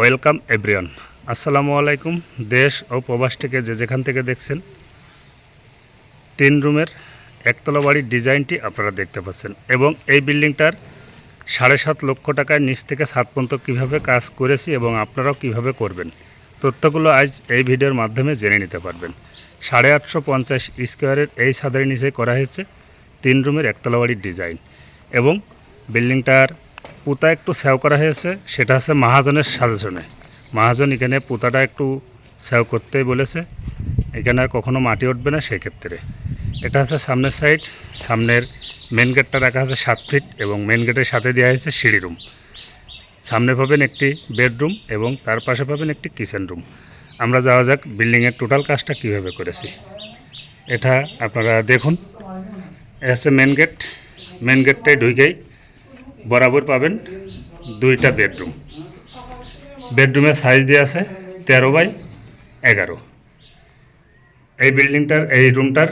Welcome everyone. আসসালামু আলাইকুম। দেশ ও প্রবাস থেকে যে যেখান থেকে দেখছেন, তিন রুমের একতলা বাড়ির ডিজাইনটি আপনারা দেখতে পাচ্ছেন এবং এই বিল্ডিংটার সাড়ে সাত লক্ষ টাকায় নিচ থেকে সাত পর্যন্ত কীভাবে কাজ করেছি এবং আপনারাও কীভাবে করবেন, তথ্যগুলো আজ এই ভিডিওর মাধ্যমে জেনে নিতে পারবেন। সাড়ে আটশো পঞ্চাশ স্কোয়ারের এই ছাদের নিচে করা হয়েছে তিন রুমের একতলা বাড়ির ডিজাইন এবং বিল্ডিংটার পুতা একটু সেও করা হয়েছে, সেটা হচ্ছে মহাজনের সাজেশনে। মহাজন এখানে পুতাটা একটু সেও করতেই বলেছে, এখানে আর কখনো মাটি উঠবে না সেক্ষেত্রে। এটা হচ্ছে সামনের সাইড, সামনের মেন গেটটা রাখা আছে সাত ফিট এবং মেন গেটের সাথে দেওয়া হয়েছে সিঁড়ি রুম সামনে পাবেন একটি বেডরুম এবং তার পাশে পাবেন একটি কিচেন রুম আমরা যাওয়া যাক বিল্ডিংয়ের টোটাল কাজটা কীভাবে করেছি। এটা আপনারা দেখুন, এ হচ্ছে মেন গেট মেন গেটটায় ঢুকেই বরাবর পাবেন দুইটা বেডরুম। বেডরুমের সাইজ দিয়ে আছে তেরো বাই এগারো। এই বিল্ডিংটার, এই রুমটার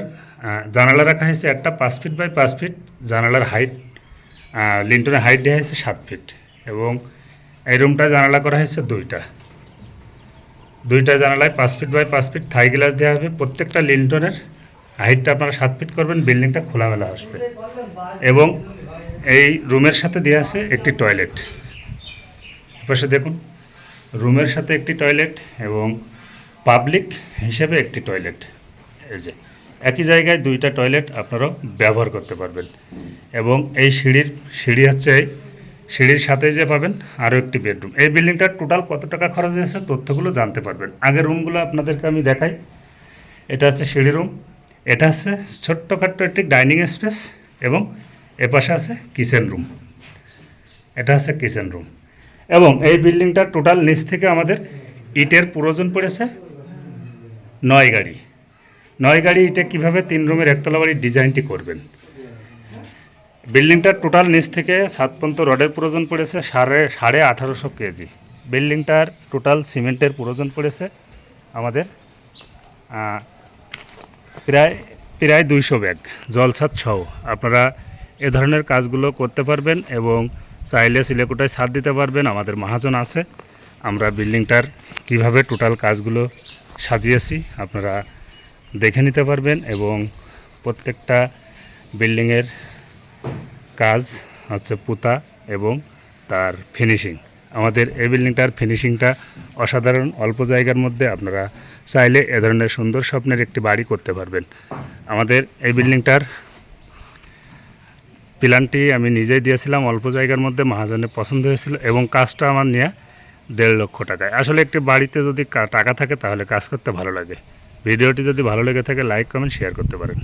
জানালা রাখা হয়েছে একটা পাঁচ ফিট বাই পাঁচ ফিট জানালার হাইট লিন্টনের হাইট দেওয়া হয়েছে সাত ফিট এবং এই রুমটা জানালা করা হয়েছে দুইটা। দুইটা জানালায় পাঁচ ফিট বাই পাঁচ ফিট থাই গ্লাস দেওয়া হবে। প্রত্যেকটা লিন্টনের হাইটটা আপনারা সাত ফিট করবেন, বিল্ডিংটা খোলামেলা আসবে। এবং এই রুমের সাথে দেওয়া আছে একটি টয়লেট। পাশে দেখুন, রুমের সাথে একটি টয়লেট এবং পাবলিক হিসেবে একটি টয়লেট। এই যে, একই জায়গায় দুইটা টয়লেট আপনারাও ব্যবহার করতে পারবেন। এবং এই সিঁড়ির, সিঁড়ি হচ্ছে এই সিঁড়ির সাথে যে পাবেন আরও একটি বেডরুম। এই বিল্ডিংটার টোটাল কত টাকা খরচ হয়েছে তথ্যগুলো জানতে পারবেন। আগের রুমগুলো আপনাদেরকে আমি দেখাই। এটা হচ্ছে সিঁড়ি রুম। এটা হচ্ছে ছোট্টখাট্ট একটি ডাইনিং স্পেস এবং এপাশে আছে কিচেন রুম। এটা হচ্ছে কিচেন রুম। এবং এই বিল্ডিংটা টোটাল নিচ থেকে আমাদের ইটের প্রয়োজন পড়েছে নয় গাড়ি। নয় গাড়ি ইটে কীভাবে তিন রুমের একতলা বাড়ির ডিজাইনটি করবেন? বিল্ডিংটার টোটাল নিচ থেকে সাত পর্যন্ত রডের প্রয়োজন পড়েছে সাড়ে সাড়ে আঠারোশো কেজি। বিল্ডিংটার টোটাল সিমেন্টের প্রয়োজন পড়েছে আমাদের প্রায় প্রায় দুইশো ব্যাগ। জলছাদ সহ। আপনারা এ ধরনের কাজগুলো করতে পারবেন এবং চাইলে সিলেকোটায় ছাদ দিতে পারবেন। আমাদের মহাজন আছে। আমরা বিল্ডিংটার কীভাবে টোটাল কাজগুলো সাজিয়েছি আপনারা দেখে নিতে পারবেন এবং প্রত্যেকটা বিল্ডিংয়ের কাজ হচ্ছে পুতা এবং তার ফিনিশিং আমাদের এই বিল্ডিংটার ফিনিশিংটা অসাধারণ, অল্প জায়গার মধ্যে আপনারা চাইলে এ ধরনের সুন্দর স্বপ্নের একটি বাড়ি করতে পারবেন। আমাদের এই বিল্ডিংটার প্ল্যানটি আমি নিজেই দিয়েছিলাম, অল্প জায়গার মধ্যে মহাজনের পছন্দ হয়েছিল এবং কাজটা আমার নিয়ে দেড় লক্ষ টাকায়। আসলে একটি বাড়িতে যদি টাকা থাকে তাহলে কাজ করতে ভালো লাগে। ভিডিওটি যদি ভালো লেগে থাকে, লাইক, কমেন্ট, শেয়ার করতে পারেন।